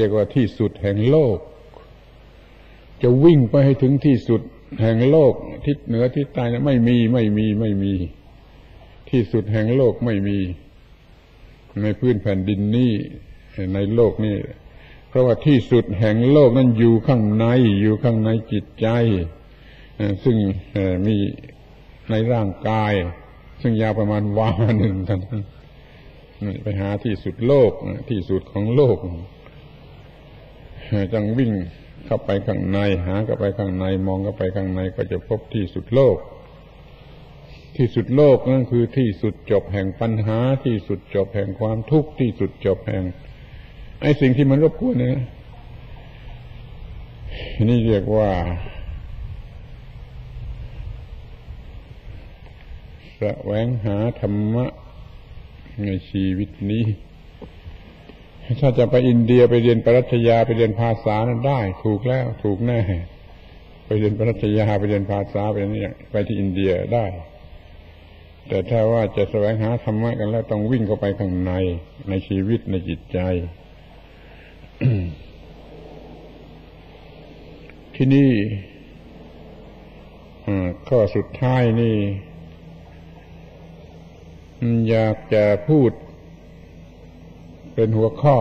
เรียกว่าที่สุดแห่งโลก จะวิ่งไปให้ถึงที่สุดแห่งโลกทิศเหนือทิศใต้นะไม่มีไม่มีไม่มี ที่สุดแห่งโลกไม่มี ในพื้นแผ่นดินนี้ในโลกนี้เพราะว่าที่สุดแห่งโลกนั้นอยู่ข้างใน อยู่ข้างในจิตใจ ซึ่งมีในร่างกาย ซึ่งยาวประมาณวาหนึ่งท่านไปหาที่สุดโลกที่สุดของโลก จังวิ่งเข้าไปข้างใน หาเข้าไปข้างใน มองเข้าไปข้างในก็จะพบที่สุดโลก ที่สุดโลกนั่นคือที่สุดจบแห่งปัญหาที่สุดจบแห่งความทุกข์ที่สุดจบแห่งไอ้สิ่งที่มันรบกวนเนี่ยนี่เรียกว่าแสวงหาธรรมะในชีวิตนี้ ถ้าจะไปอินเดียไปเรียนปรัชญาไปเรียนภาษานั้นได้ ถูกแล้ว ถูกแน่ไปเรียนปรัชญาไปเรียนภาษาไปนี่ไปที่อินเดียได้ แต่ถ้าว่าจะแสวงหาธรรมะกันแล้วต้องวิ่งเข้าไปข้างในในชีวิตในจิตใจ ที่นี่ข้อสุดท้ายนี่ อยากจะพูด เป็นหัวข้อ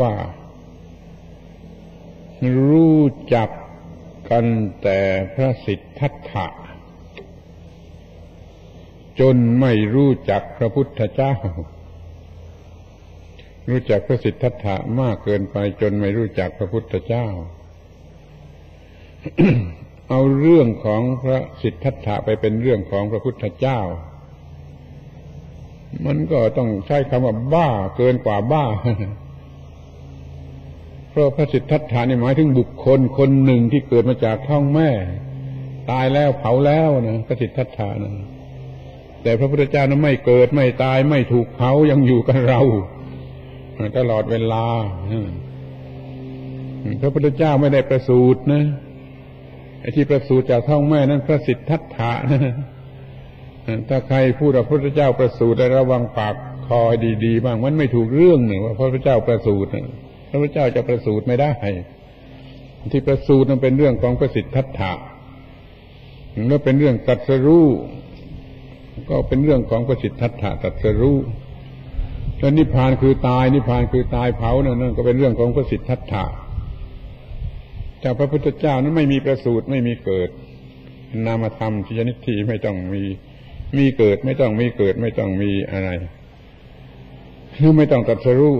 ว่า รู้จักกันแต่พระสิทธัตถะ จนไม่รู้จักพระพุทธเจ้า รู้จักพระสิทธัตถะมากเกินไปจนไม่รู้จักพระพุทธเจ้า เอาเรื่องของพระสิทธัตถะไปเป็นเรื่องของพระพุทธเจ้า มันก็ต้องใช้คำว่าบ้าเกินกว่าบ้า เพราะพระสิทธัตถานี่หมายถึงบุคคลคนหนึ่งที่เกิดมาจากท้องแม่ ตายแล้วเผาแล้วนะพระสิทธัตถานะแต่พระพุทธเจ้านั้นไม่เกิดไม่ตายไม่ถูกเผายังอยู่กับเรา ตลอดเวลาพระพุทธเจ้าไม่ได้ประสูตินะไอ้ที่ประสูติจากท้องแม่นั้นพระสิทธัตถะนะ ถ้าใครพูดว่าพระพุทธเจ้าประสูติระวังปากคอดีๆบ้างมันไม่ถูกเรื่องหนึ่งว่าพระพุทธเจ้าประสูติพระพุทธเจ้าจะประสูติไม่ได้ที่ประสูตินั้นเป็นเรื่องของประสิทธัตถะแล้วเป็นเรื่องตัดสรู้ก็เป็นเรื่องของประสิทธัตถะตัดสรู้แล้วนิพพานคือตายนิพพานคือตายเผานั่นก็เป็นเรื่องของประสิทธัตถะจากพระพุทธเจ้านั้นไม่มีประสูติไม่มีเกิด นามธรรมที่ชนิดที่ไม่ต้องมี มีเกิดไม่ต้องมีเกิดไม่ต้องมีอะไรคือไม่ต้องตัดสรู้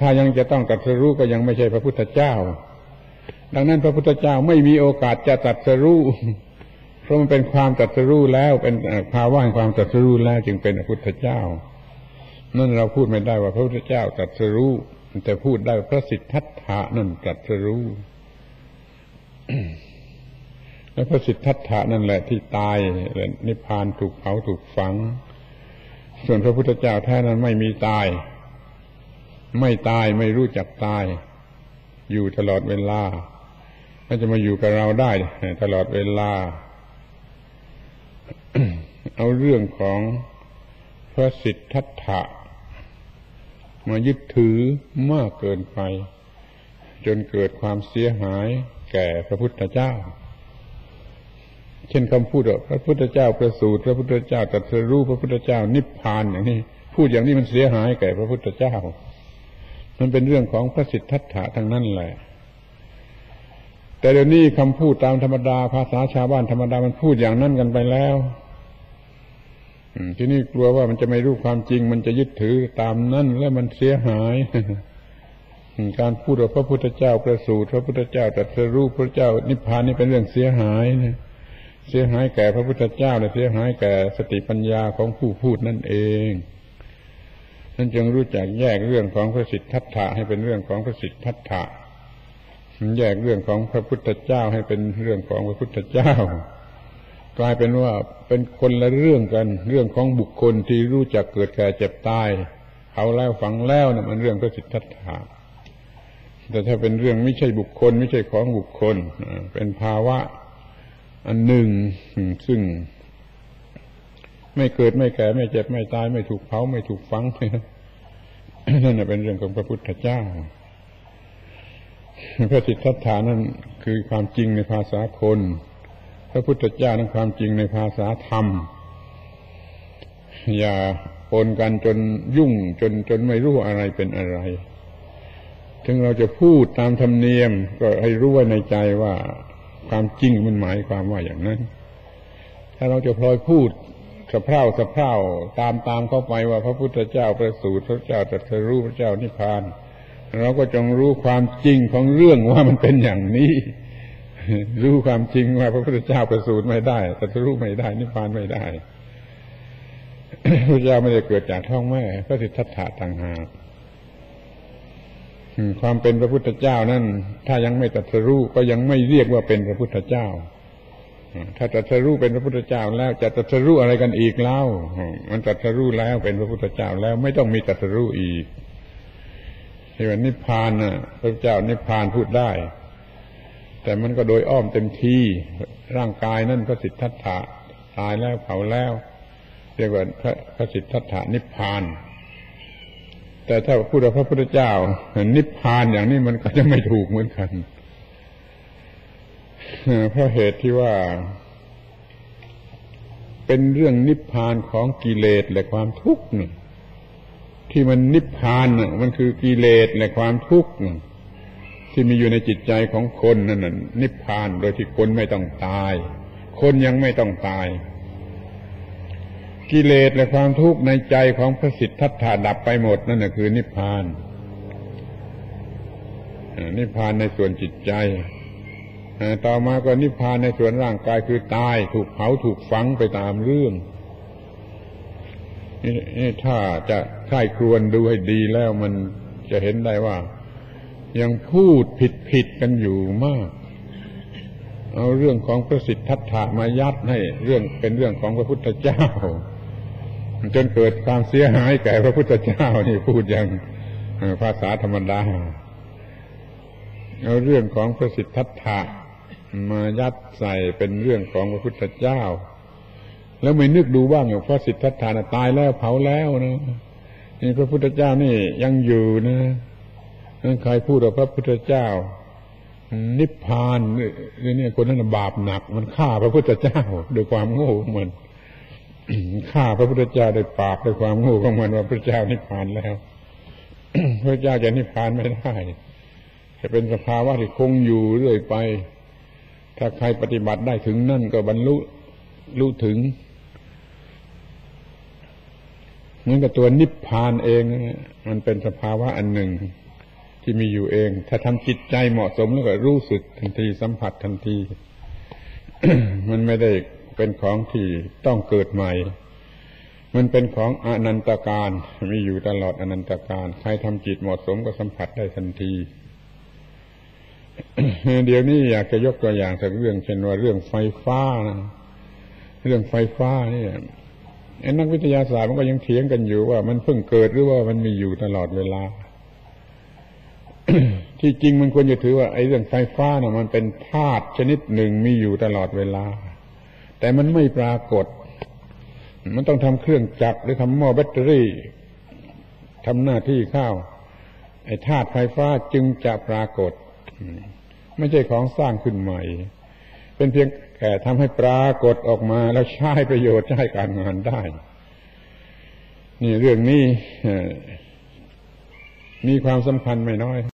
ถ้ายังจะต้องตัดสรู้ก็ยังไม่ใช่พระพุทธเจ้า ดังนั้นพระพุทธเจ้าไม่มีโอกาสจะตัดสรู้เพราะมันเป็นความตัดสรู้แล้ว เป็นภาวะแห่งความตัดสรู้แล้วจึงเป็นพระพุทธเจ้านั่นเราพูดไม่ได้ว่าพระพุทธเจ้าตัดสรู้แต่พูดได้พระสิทธัตถะนั่นตัดสรู้ แล้วพระสิทธัตถะนั่นแหละที่ตายนิพพานถูกเผาถูกฝัง ส่วนพระพุทธเจ้าแท้นั้นไม่มีตาย ไม่ตายไม่รู้จักตาย อยู่ตลอดเวลาก็จะมาอยู่กับเราได้ตลอดเวลา เอาเรื่องของพระสิทธัตถะมายึดถือมากเกินไป จนเกิดความเสียหายแก่พระพุทธเจ้า เช่นคำพูดว่าพระพุทธเจ้าประสูติพระพุทธเจ้าตรัสรู้พระพุทธเจ้านิพพานอย่างนี้ พูดอย่างนี้มันเสียหายแก่พระพุทธเจ้า มันเป็นเรื่องของพระสิทธัตถะทั้งนั้นแหละ แต่เดี๋ยวนี้คำพูดตามธรรมดาภาษาชาวบ้านธรรมดามันพูดอย่างนั้นกันไปแล้วที่นี่กลัวว่ามันจะไม่รู้ความจริง มันจะยึดถือตามนั้นแล้วมันเสียหายการพูดว่าพระพุทธเจ้าประสูติพระพุทธเจ้าตรัสรู้พระเจ้านิพพานนี่เป็นเรื่องเสียหายนะ เสียหายแก่พระพุทธเจ้าและเสียหายแก่สติปัญญาของผู้พูดนั่นเองนั่นจึงรู้จักแยกเรื่องของพระสิทธัตถะให้เป็นเรื่องของพระสิทธัตถะแยกเรื่องของพระพุทธเจ้าให้เป็นเรื่องของพระพุทธเจ้า กลายเป็นว่าเป็นคนละเรื่องกัน เรื่องของบุคคลที่รู้จักเกิดแก่เจ็บตายเขาแล้วฝังแล้วนะมันเรื่องพระสิทธัตถะแต่ถ้าเป็นเรื่องไม่ใช่บุคคล ไม่ใช่ของบุคคลเป็นภาวะ อันหนึ่งซึ่ง ไม่เกิดไม่แก่ไม่เจ็บไม่ตายไม่ถูกเผาไม่ถูกฝังนั่นเป็นเรื่องของพระพุทธเจ้าพระสิทธัตถานั้นคือความจริงในภาษาคน พระพุทธเจ้านั้นความจริงในภาษาธรรม อย่าปนกันจนยุ่งจนจนไม่รู้อะไรเป็นอะไร ถึงเราจะพูดตามธรรมเนียมก็ให้รู้ไว้ในใจว่า ความจริงมันหมายความว่าอย่างนั้น ถ้าเราจะพลอยพูดสะเพร่าสะเพร่าตามตามเข้าไปว่าพระพุทธเจ้าประสูติพระเจ้าตรัสรู้พระเจ้านิพพาน เราก็จงรู้ความจริงของเรื่องว่ามันเป็นอย่างนี้ รู้ความจริงว่าพระพุทธเจ้าประสูติไม่ได้ตรัสรู้ไม่ได้ นิพพานไม่ได้พระเจ้าไม่ได้เกิดจากท้องแม่พระสิทธัตถะต่างหาก ความเป็นพระพุทธเจ้านั่นถ้ายังไม่ตรัสรู้ก็ยังไม่เรียกว่าเป็นพระพุทธเจ้า ถ้าตรัสรู้เป็นพระพุทธเจ้าแล้วจะตรัสรู้อะไรกันอีกเล่ามันตรัสรู้แล้วเป็นพระพุทธเจ้าแล้วไม่ต้องมีตรัสรู้อีกที่ว่านิพพานน่ะ พระเจ้านิพพานพูดได้ แต่มันก็โดยอ้อมเต็มที่ร่างกายนั่นพระสิทธัตถะตายแล้วเผาแล้ว เรียกว่าพระพระสิทธัตถะนิพพาน แต่ถ้าพูดว่าพระพุทธเจ้า นิพพานอย่างนี้มันก็จะไม่ถูกเหมือนกันเพราะเหตุที่ว่า เป็นเรื่องนิพพานของกิเลสและความทุกข์นี่ที่มันนิพพานน่ะมันคือกิเลสและความทุกข์ที่มีอยู่ในจิตใจของคนนั่นน่ะนิพพานโดยที่คนไม่ต้องตาย คนยังไม่ต้องตาย กิเลสและความทุกข์ในใจของพระสิทธัตถาดับไปหมดนั่นคือนิพพานนิพพานในส่วนจิตใจต่อมาก็นิพพานในส่วนร่างกายคือตายถูกเผาถูกฝังไปตามเรื่องนี่ถ้าจะใคร่ครวญดูให้ดีแล้วมันจะเห็นได้ว่า ยังพูดผิดผิดกันอยู่มาก เอาเรื่องของพระสิทธัตถะมายัดให้ เรื่องเป็นเรื่องของพระพุทธเจ้า จนเกิดความเสียหายแก่พระพุทธเจ้านี่พูดอย่างภาษาธรรมดาเอาเรื่องของพระสิทธัตถะมายัดใส่เป็นเรื่องของพระพุทธเจ้า แล้วไม่นึกดูบ้างอย่างพระสิทธัตถานะตายแล้วเผาแล้วนะนี่พระพุทธเจ้านี่ยังอยู่นะนั่นใครพูดว่าพระพุทธเจ้า นิพพานนี่เนี่ยคนนั้นบาปหนัก มันฆ่าพระพุทธเจ้า โดยความโง่ของมัน ฆ่าพระพุทธเจ้าโดยปากโดยความโง่ของมันว่าพระเจ้านิพพานแล้ว พระเจ้าจะนิพพานไม่ได้จะเป็นสภาวะที่คงอยู่เรื่อยไป ถ้าใครปฏิบัติได้ถึงนั่นก็บรรลุรู้ถึงเหมือนกับตัวนิพพานเอง มันเป็นสภาวะอันหนึ่งที่มีอยู่เอง ถ้าทำจิตใจเหมาะสมแล้วก็รู้สึกทันทีสัมผัสทันที มันไม่ได้ เป็นของที่ต้องเกิดใหม่ มันเป็นของอนันตการมีอยู่ตลอดอนันตการ ใครทำจิตเหมาะสมก็สัมผัสได้ทันที เดี๋ยวนี้อยากจะยกตัวอย่างสักเรื่องเช่นว่าเรื่องไฟฟ้านะเรื่องไฟฟ้านี่ไอ้นักวิทยาศาสตร์มันก็ยังเถียงกันอยู่ว่า มันเพิ่งเกิดหรือว่ามันมีอยู่ตลอดเวลา ที่จริงมันควรจะถือว่าไอ้เรื่องไฟฟ้านะ่ะ มันเป็นธาตุชนิดหนึ่งมีอยู่ตลอดเวลา แต่มันไม่ปรากฏ มันต้องทำเครื่องจักรหรือทำหม้อแบตเตอรี่ทำหน้าที่ข้าวไอ้ธาตุไฟฟ้าจึงจะปรากฏ ไม่ใช่ของสร้างขึ้นใหม่ เป็นเพียงแค่ทำให้ปรากฏออกมาแล้วใช้ประโยชน์ใช้การงานได้ นี่เรื่องนี้มีความสำคัญไม่น้อย